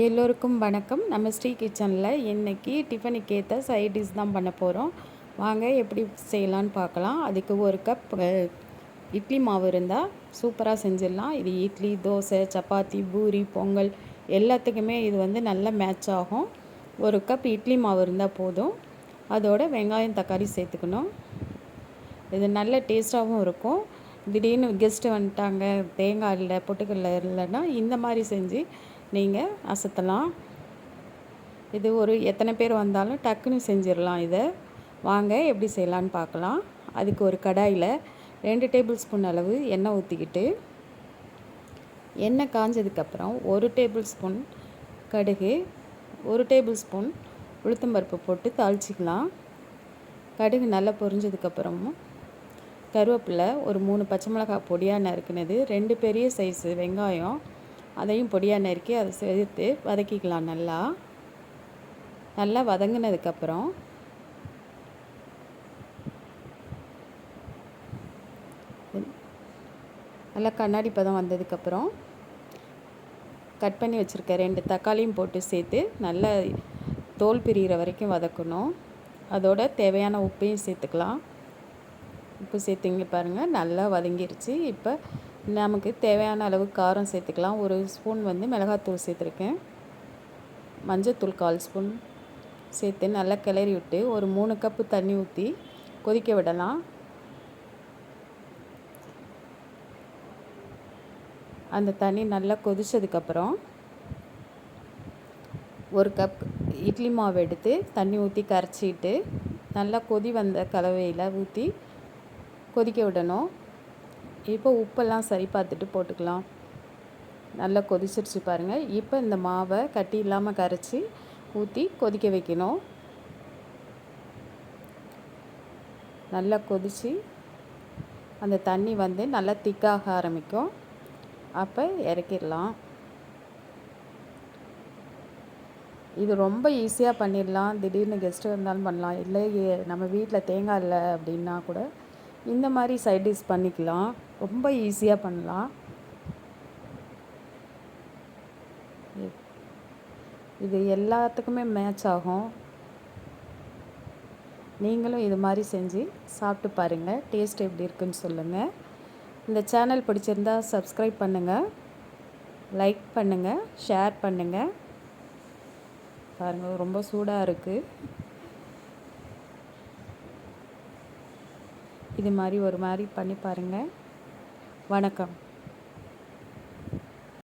எல்லோருக்கும் வணக்கம். நம்ம ஸ்ரீ கிச்சனில் இன்றைக்கி டிஃபனுக்கு ஏற்ற சைட் டிஷ் தான் பண்ண போகிறோம் வாங்க எப்படி செய்யலான்னு பார்க்கலாம். அதுக்கு ஒரு கப் இட்லி மாவு இருந்தால் சூப்பராக செஞ்சிடலாம். இது இட்லி தோசை சப்பாத்தி பூரி பொங்கல் எல்லாத்துக்குமே இது வந்து நல்ல மேட்ச் ஆகும். ஒரு கப் இட்லி மாவு இருந்தால் போதும். அதோட வெங்காயம் தக்காளி சேர்த்துக்கணும். இது நல்ல டேஸ்ட்டாகவும் இருக்கும். திடீர்னு கெஸ்ட்டு வந்துட்டாங்க தேங்காய் இல்லை பொட்டுக்கல்ல இல்லைன்னா இந்த மாதிரி செஞ்சு நீங்கள் அசத்தலாம். இது ஒரு எத்தனை பேர் வந்தாலும் டக்குன்னு செஞ்சிடலாம் இதை. வாங்க எப்படி செய்யலான்னு பார்க்கலாம். அதுக்கு ஒரு கடாயில் ரெண்டு டேபிள் ஸ்பூன் அளவு எண்ணெய் ஊற்றிக்கிட்டு எண்ணெய் காஞ்சதுக்கப்புறம் ஒரு டேபிள் ஸ்பூன் கடுகு ஒரு டேபிள் ஸ்பூன் உளுத்தம்பருப்பு போட்டு தாளிச்சிக்கலாம். கடுகு நல்லா பொரிஞ்சதுக்கப்புறமும் கருவேப்பிலை ஒரு மூணு பச்சை மிளகாய் பொடியாக நறுக்குனது ரெண்டு பெரிய சைஸு வெங்காயம் அதையும் பொடியாக நறுக்கி அதை சேர்த்து வதக்கிக்கலாம் நல்லா. நல்லா வதங்கினதுக்கப்புறம் நல்லா கண்ணாடி பதம் வந்ததுக்கப்புறம் கட் பண்ணி வச்சுருக்க ரெண்டு தக்காளியும் போட்டு சேர்த்து நல்லா தோல் பிரிகிற வரைக்கும் வதக்கணும். அதோட தேவையான உப்பையும் சேர்த்துக்கலாம். உப்பு சேர்த்திங்க பாருங்கள் நல்லா வதங்கிருச்சு. இப்போ நமக்கு தேவையான அளவு காரம் சேர்த்துக்கலாம். ஒரு ஸ்பூன் வந்து மிளகாத்தூள் சேர்த்துருக்கேன். மஞ்சத்தூள் கால் ஸ்பூன் சேர்த்து நல்லா கிளறி விட்டு ஒரு மூணு கப்பு தண்ணி ஊற்றி கொதிக்க விடலாம். அந்த தண்ணி நல்லா கொதித்ததுக்கப்புறம் ஒரு கப் இட்லி மாவு எடுத்து தண்ணி ஊற்றி கரைச்சிட்டு நல்லா கொதி வந்த கலவையில் ஊற்றி கொதிக்க விடணும். இப்போ உப்பெல்லாம் சரி பார்த்துட்டு போட்டுக்கலாம். நல்லா கொதிச்சிருச்சு பாருங்கள் இப்போ இந்த மாவை கட்டி இல்லாமல் கரைச்சி ஊற்றி கொதிக்க வைக்கணும். நல்லா கொதித்து அந்த தண்ணி வந்து நல்லா திக்காக ஆரம்பிக்கும். அப்போ இறக்கிடலாம். இது ரொம்ப ஈஸியாக பண்ணிடலாம். திடீர்னு கெஸ்ட்டு வந்தாலும் பண்ணலாம். இல்லை நம்ம வீட்டில் தேங்காய் இல்லை அப்படின்னா கூட இந்த மாதிரி சைட் டிஷ் பண்ணிக்கலாம். ரொம்ப ஈஸியாக பண்ணலாம். இது எல்லாத்துக்குமே மேட்ச் ஆகும். நீங்களும் இது மாதிரி செஞ்சு சாப்பிட்டு பாருங்கள் டேஸ்ட் எப்படி இருக்குன்னு சொல்லுங்கள் இந்த சேனல் பிடிச்சிருந்தா சப்ஸ்கிரைப் பண்ணுங்கள் லைக் பண்ணுங்கள் ஷேர் பண்ணுங்கள் பாருங்கள் ரொம்ப சூடாக இருக்குது இது மாதிரி ஒரு மாதிரி பண்ணி பாருங்கள் வணக்கம்.